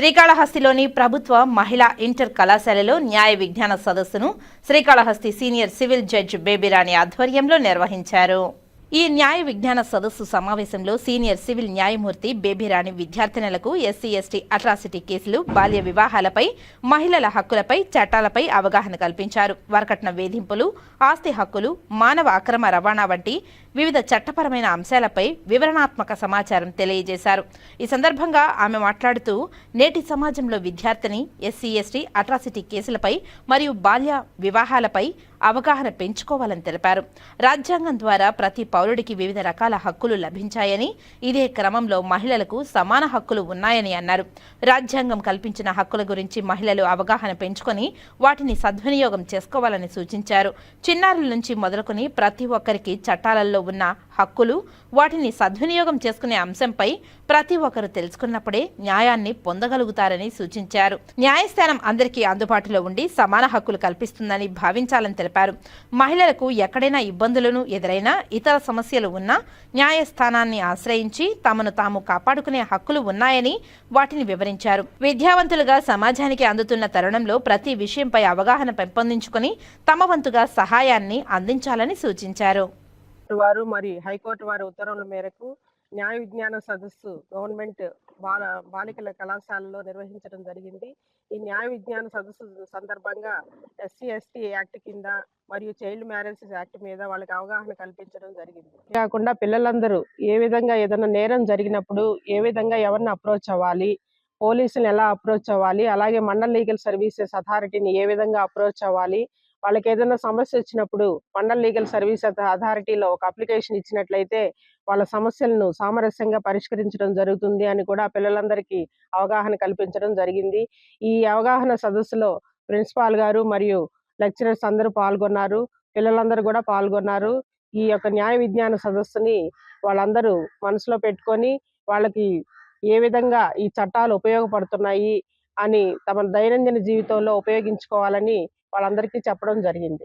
శ్రీకాళహస్తిలోని ప్రభుత్వ మహిళా ఇంటర్ కళాశాలలో న్యాయ విజ్ఞాన సదస్సును Srikalahasti senior civil judge Babyrani ఆధ్వర్యంలో నిర్వహించారు. ఈ న్యాయ విజ్ఞాన సదస్సు సమావేశంలో సీనియర్ సివిల్ న్యాయమూర్తి బేబీరాణి విద్యార్థినులకు ఎస్సీ ఎస్టీ అట్రాసిటీ కేసులు బాల్య వివాహాలపై మహిళల హక్కులపై చట్టాలపై అవగాహన కల్పించారు. వరకట్న వేధింపులు ఆస్తి హక్కులు మానవ అక్రమ రవాణా వంటి వివిధ చట్టపరమైన అంశాలపై వివరణాత్మక సమాచారం తెలియజేశారు. ఈ సందర్భంగా ఆమె మాట్లాడుతూ నేటి సమాజంలో విద్యార్థిని ఎస్సీ ఎస్టీ అట్రాసిటీ కేసులపై మరియు బాల్య వివాహాలపై అవగాహన పెంచుకోవాలని తెలిపారు. రాజ్యాంగం ద్వారా ప్రతి పౌరుడికి వివిధ రకాల హక్కులు లభించాయని ఇదే క్రమంలో మహిళలకు సమాన హక్కులు ఉన్నాయని అన్నారు. రాజ్యాంగం కల్పించిన హక్కుల గురించి మహిళలు అవగాహన పెంచుకొని వాటిని సద్వినియోగం చేసుకోవాలని సూచించారు. చిన్నారుల నుంచి మొదలుకొని ప్రతి ఒక్కరికి చట్టాలలో ఉన్న హక్కులు వాటిని సద్వినియోగం చేసుకునే అంశంపై ప్రతి ఒక్కరు తెలుసుకున్నప్పుడే న్యాయాన్ని పొందగలుగుతారని సూచించారు. న్యాయస్థానం అందరికీ అందుబాటులో ఉండి సమాన హక్కులు కల్పిస్తుందని భావించాలని తెలిపారు. మహిళలకు ఎక్కడైనా ఇబ్బందులను ఎదురైనా ఇతర సమస్యలు ఉన్నా న్యాయస్థానాన్ని ఆశ్రయించి తమను తాము కాపాడుకునే హక్కులు ఉన్నాయని వాటిని వివరించారు. విద్యావంతులుగా సమాజానికి అందుతున్న తరుణంలో ప్రతి విషయంపై అవగాహన పెంపొందించుకొని తమ వంతుగా సహాయాన్ని అందించాలని సూచించారు. కోర్టు వారు మరి హైకోర్టు వారి ఉత్తర్వుల మేరకు న్యాయ విజ్ఞాన సదస్సు గవర్నమెంట్ బాల బాలికల కళాశాలలో నిర్వహించడం జరిగింది. ఈ న్యాయ విజ్ఞాన సదస్సు సందర్భంగా ఎస్సీ ఎస్టీ యాక్ట్ కింద మరియు చైల్డ్ మ్యారేజెస్ యాక్ట్ మీద వాళ్ళకి అవగాహన కల్పించడం జరిగింది. కాకుండా పిల్లలందరూ ఏ విధంగా ఏదైనా నేరం జరిగినప్పుడు ఏ విధంగా ఎవరిని అప్రోచ్ అవ్వాలి పోలీసులు ఎలా అప్రోచ్ అవ్వాలి అలాగే మండల్ లీగల్ సర్వీసెస్ అథారిటీని ఏ విధంగా అప్రోచ్ అవ్వాలి వాళ్ళకి ఏదైనా సమస్య వచ్చినప్పుడు మండల్ లీగల్ సర్వీస్ అథారిటీలో ఒక అప్లికేషన్ ఇచ్చినట్లయితే వాళ్ళ సమస్యలను సామరస్యంగా పరిష్కరించడం జరుగుతుంది అని కూడా పిల్లలందరికీ అవగాహన కల్పించడం జరిగింది. ఈ అవగాహన సదస్సులో ప్రిన్సిపాల్ గారు మరియు లెక్చరర్స్ అందరూ పాల్గొన్నారు. పిల్లలందరూ కూడా పాల్గొన్నారు. ఈ యొక్క న్యాయ విజ్ఞాన సదస్సుని వాళ్ళందరూ మనసులో పెట్టుకొని వాళ్ళకి ఏ విధంగా ఈ చట్టాలు ఉపయోగపడుతున్నాయి అని తమ దైనందిన జీవితంలో ఉపయోగించుకోవాలని వాళ్ళందరికీ చెప్పడం జరిగింది.